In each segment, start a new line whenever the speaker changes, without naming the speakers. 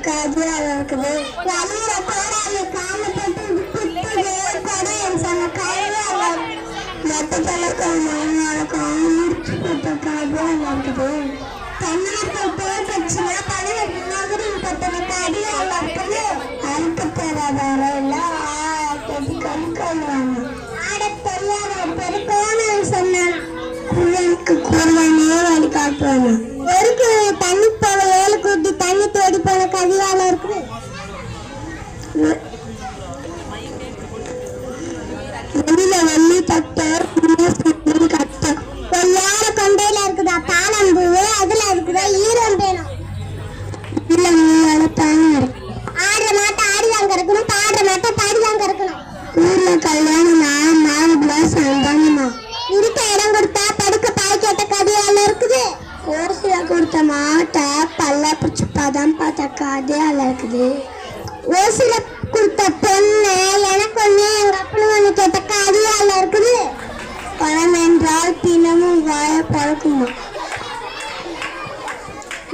இருக்காது அது இருக்குது வழியில போறாங்க கால போட்டு குத்து ஏற்பாடு என் சொன்ன கையில மொத்த பழக்கம் மழைக்கும் முடிச்சு போட்டிருக்காது அது இருக்குது தண்ணீர் போட்டு பிரச்சனை பதிவு நகரி பத்தனுக்கு அடியால் இருக்குது அழுக்கு தேடாதார எல்லாம் கண்கொள்வாங்க ஆட தெரியாத பெருக்கோன்னு சொன்னேன். குழந்தைக்கு கூறுவானே வழி காட்டுவாங்க கொண்டையில அதுல இருக்குதா? ஈரம் வேணும். இல்ல நீங்க தாங்க ஆடுற மாட்டை ஆடிதான் கறக்கணும் பாடுற மாட்டை பாடிதான் கறக்கணும். ஊர்ல கல்யாணம்னா நாலு கிளாஸ் வந்தாங்கம்மா இருக்க இடம் கொடுத்தா படுக்க பாய் கேட்ட கதையால இருக்குது. ஒரு சில கொடுத்த மாட்டை பல்ல பிடிச்சப்பாதான் பார்த்த கதையால இருக்குது. ஒரு சில கொடுத்த பொண்ணு எனக்கு ஒண்ணு எங்க அப்பனு ஒண்ணு கேட்ட கதையால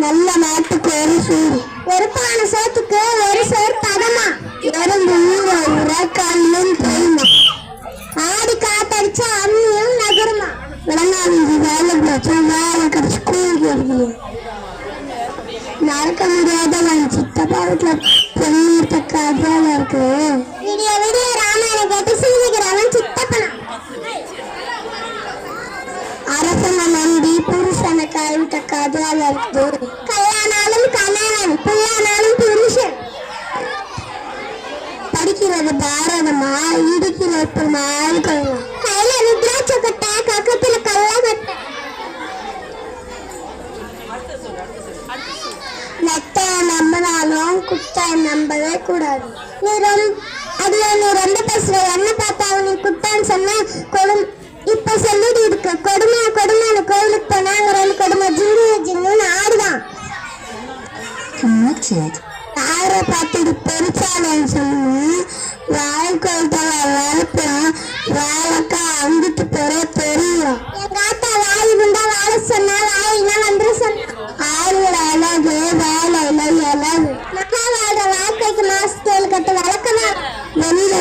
நல்ல மாட்டுக்கு ஒரு சூடு ஒரு பானை சோத்துக்கு ஒரு சோறு பதமா எறும்பு ஊற ஊற கல்லும் தெரியுமா ஆடி காத்தடிச்சா அம்மியும் நகருமா. விளங்காதீங்க வேலை பிரச்சனை வேலை கடிச்சு கூலி வருது நடக்க முடியாத சித்தப்பா வீட்டுல பொண்ணு கதையால இருக்கு. புருஷனை கைவிட்ட கதையால இருக்குது கல்யாணாலும் புருஷன். படிக்கிறது பாரதமா இடிக்கிறது மாறி கொள்ளலாம் கையில ருத்ராட்ச கட்ட கக்கத்துல கட்ட. நம்பினாலும் குட்டை நம்பவே கூடாது. நீ ரொம்ப அதுல நீ ரொம்ப பேசுற என்ன பார்த்தாலும் நீ குட்டான்னு சொன்னா கொடும் இப்ப சொல்லிட்டு இருக்கு கொடுமை கொடுமைன்னு கோயிலுக்கு போனாங்க கொடுமை ஜிங்கு ஜிங்குன்னு ஆடுதான்.
Connected.
யாரை பார்த்துட்டு பெருசாலும் சொல்லணும் வாழ்க்கை வளர்ப்போம் வேலைக்கா அங்கிட்டு போற தெரியும். எங்க ஆத்தா வாய் குண்டா வாழ சொன்னா வாயினா வந்து சொன்னா. ஆளுல அழகு இலகு மகா வாழ்ற வாழ்க்கைக்கு மாசத்தேல் கட்டு வளர்க்கணும் வெளியில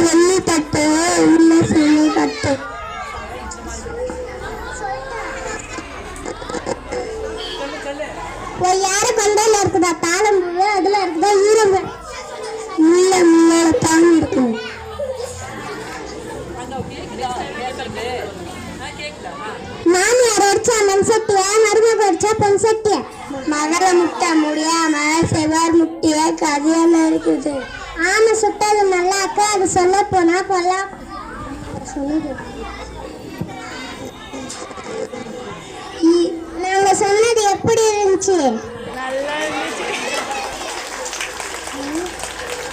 ஒரு யாரு கொண்டையில இருக்குதா? தாளம் பூவு அதுல இருக்குதா? ஈரம் முள்ள முள்ளால தாங்க இருக்கும் மாமியார் அடிச்சா மண் சட்டியா? மருமக அடிச்சா பொன் சட்டியா? மகளை முட்டை முடியாம செவ்வார் முட்டிய? கதையெல்லாம் இருக்குது. ஆமை சுட்டது நல்லாக்க அது சொல்ல போனா பொல்லா சொல்லுது. இ- நாங்க சொன்னது இருந்துச்சு.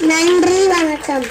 நன்றி வணக்கம்.